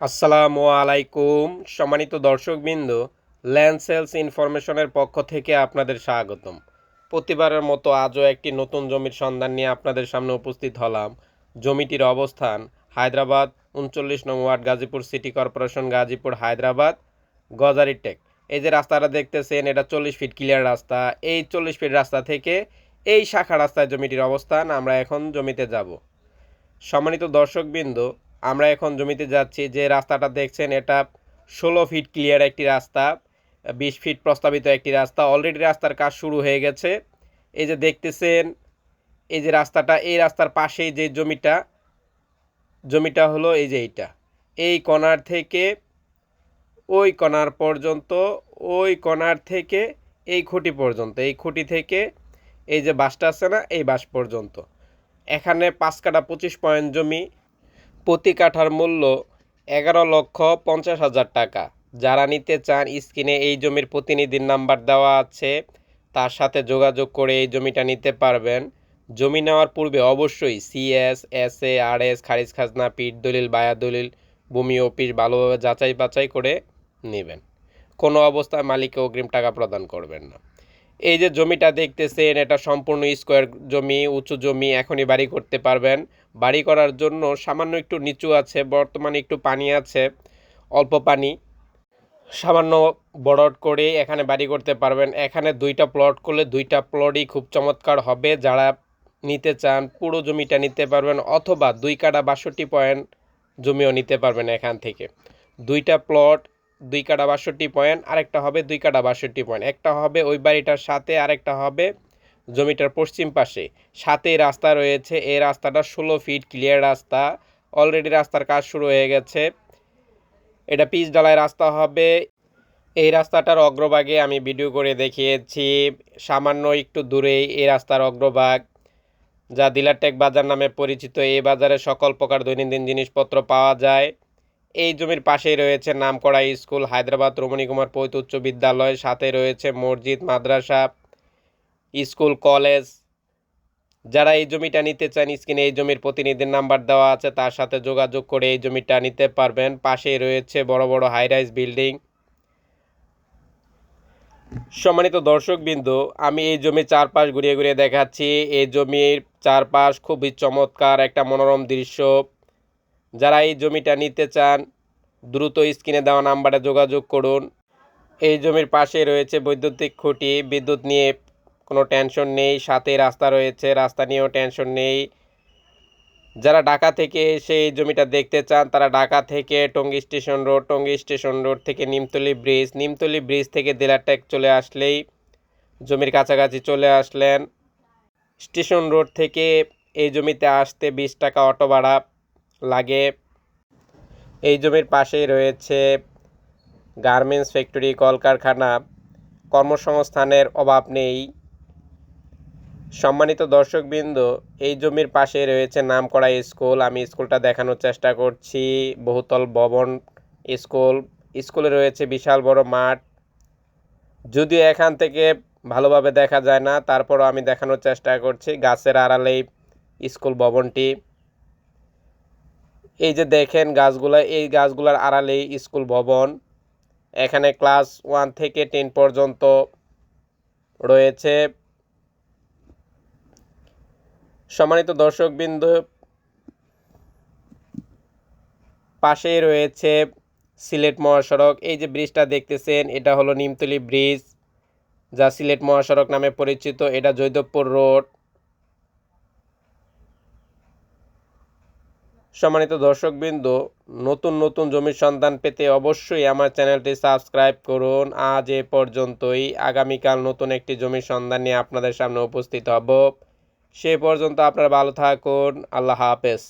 আসসালামু আলাইকুম। সম্মানিত দর্শকবৃন্দ ল্যান্ড সেলস ইনফরমেশনের পক্ষ থেকে আপনাদের স্বাগতম। প্রতিবারের মতো আজও একটি নতুন জমির সন্ধান নিয়ে আপনাদের সামনে উপস্থিত হলাম। জমিটির অবস্থান হায়দ্রাবাদ, উনচল্লিশ নং ward Gazipur city corporation, Gazipur, Hyderabad গজারি টেক এই যে রাস্তাটা দেখতেছেন, এটা চল্লিশ ফিট ক্লিয়ার রাস্তা। এই চল্লিশ ফিট রাস্তা থেকে এই শাখা রাস্তায় জমিটির অবস্থান, আমরা এখন জমিতে যাব। সম্মানিত দর্শকবৃন্দ আমরা এখন জমিতে যাচ্ছি, যে রাস্তাটা দেখছেন, এটা ষোলো ফিট ক্লিয়ার একটি রাস্তা, বিশ ফিট প্রস্তাবিত একটি রাস্তা। অলরেডি রাস্তার কাজ শুরু হয়ে গেছে। এই যে দেখতেছেন, এই যে রাস্তাটা, এই রাস্তার পাশেই যে জমিটা জমিটা হলো এই যে এইটা। এই কণার থেকে ওই কণার পর্যন্ত, ওই কণার থেকে এই খুঁটি পর্যন্ত, এই খুঁটি থেকে এই যে বাসটা আছে না, এই বাস পর্যন্ত। এখানে পাঁচ কাটা পঁচিশ পয়েন্ট জমি প্রতি কাঠার মূল্য এগারো লক্ষ পঞ্চাশ হাজার টাকা। যারা নিতে চান স্ক্রিনে এই জমির প্রতিনিধির নাম্বার দেওয়া আছে, তার সাথে যোগাযোগ করে এই জমিটা নিতে পারবেন। জমি নেওয়ার পূর্বে অবশ্যই CS S A R S খারিজ খাজনা পিঠ দলিল, বায়া দলিল, ভূমি, অফিস ভালোভাবে যাচাই বাছাই করে নেবেন। কোনো অবস্থায় মালিককে অগ্রিম টাকা প্রদান করবেন না। এই যে জমিটা দেখতেছেন, এটা সম্পূর্ণ স্কোয়ার জমি, উঁচু জমি, এখনই বাড়ি করতে পারবেন। বাড়ি করার জন্য সামান্য একটু নিচু আছে, বর্তমানে একটু পানি আছে, অল্প পানি। সামান্য বড়ট করে এখানে বাড়ি করতে পারবেন। এখানে দুইটা প্লট করলে দুইটা প্লটই খুব চমৎকার হবে। যারা নিতে চান, পুরো জমিটা নিতে পারবেন অথবা দুই কাটা বাষট্টি পয়েন্ট জমিও নিতে পারবেন এখান থেকে। দুইটা প্লট দুই কাটা বাষট্টি পয়েন্ট আরেকটা হবে দুই কাটা বাষট্টি পয়েন্ট একটা হবে ওই বাড়িটার সাথে, আরেকটা হবে জমিটার পশ্চিম পাশে। সাথে রাস্তা রয়েছে এই রাস্তাটা ষোলো ফিট ক্লিয়ার রাস্তা। অলরেডি রাস্তার কাজ শুরু হয়ে গেছে। এটা পিচ ডালাই রাস্তা হবে। এই রাস্তাটার অগ্রভাগে আমি ভিডিও করে দেখিয়েছি। সামান্য একটু দূরেই এই রাস্তার অগ্রভাগ। যা দিলারটেক বাজার নামে পরিচিত। এই বাজারে সকল প্রকার দৈনন্দিন জিনিসপত্র পাওয়া যায়। এই জমির পাশেই রয়েছে নামকরা স্কুল, হায়দ্রাবাদ, রমণী কুমার পৈত উচ্চ বিদ্যালয়, সাথে রয়েছে মসজিদ, মাদ্রাসা, স্কুল, কলেজ। যারা এই জমিটা নিতে চান, স্ক্রিনে এই জমির প্রতিনিধির নাম্বার দেওয়া আছে, তার সাথে যোগাযোগ করে এই জমিটা নিতে পারবেন। পাশেই রয়েছে বড় বড় হাই রাইজ বিল্ডিং সম্মানিত দর্শকবৃন্দ, আমি এই জমির চারপাশ ঘুরিয়ে ঘুরিয়ে দেখাচ্ছি। এই জমির চারপাশ খুবই চমৎকার, একটা মনোরম দৃশ্য। যারা এই জমিটা নিতে চান, দ্রুত স্ক্রিনে দেওয়া নাম্বারে যোগাযোগ করুন। এই জমির পাশে রয়েছে বৈদ্যুতিক খুঁটি, বিদ্যুৎ নিয়ে কোনো টেনশন নেই, সাথে রাস্তা রয়েছে, রাস্তা নিয়েও টেনশন নেই। যারা ঢাকা থেকে এসে এই জমিটা দেখতে চান, তারা ঢাকা থেকে Tongi station road, Tongi station road থেকে নিমতলি ব্রিজ নিমতলি ব্রিজ থেকে দিলারটেক চলে আসলেই জমির কাছাকাছি চলে আসলেন। স্টেশন রোড থেকে এই জমিতে আসতে বিশ টাকা অটো ভাড়া। লাগে। এই জমির পাশেই রয়েছে গার্মেন্টস ফ্যাক্টরি, কলকারখানা। কর্মসংস্থানের অভাব নেই। সম্মানিত দর্শকবৃন্দ, এই জমির পাশে রয়েছে নামকরা স্কুল। আমি স্কুলটা দেখানোর চেষ্টা করছি। বহুতল ভবন স্কুল। স্কুলে রয়েছে বিশাল বড় মাঠ। যদিও এখান থেকে ভালোভাবে দেখা যায় না, তারপরও আমি দেখানোর চেষ্টা করছি গাছের আড়ালেই স্কুল ভবনটি। এই যে দেখেন গাছগুলো, এই গাছগুলোর আড়ালেই স্কুল ভবন। এখানে ক্লাস ওয়ান থেকে টেন পর্যন্ত রয়েছে। সম্মানিত দর্শকবৃন্দ, পাশেই রয়েছে সিলেট মহাসড়ক। এই যে ব্রিজটা দেখতেছেন, এটা হলো নিমতলি ব্রিজ, যা সিলেট মহাসড়ক নামে পরিচিত। এটা জৈদবপুর রোড। সম্মানিত দর্শকবৃন্দ, নতুন নতুন জমির সন্ধান পেতে অবশ্যই আমার চ্যানেলটি সাবস্ক্রাইব করুন। আজ এ পর্যন্তই। আগামীকাল নতুন একটি জমির সন্ধান নিয়ে আপনাদের সামনে উপস্থিত হব। সে পর্যন্ত আপনারা ভালো থাকুন। আল্লাহ হাফেজ।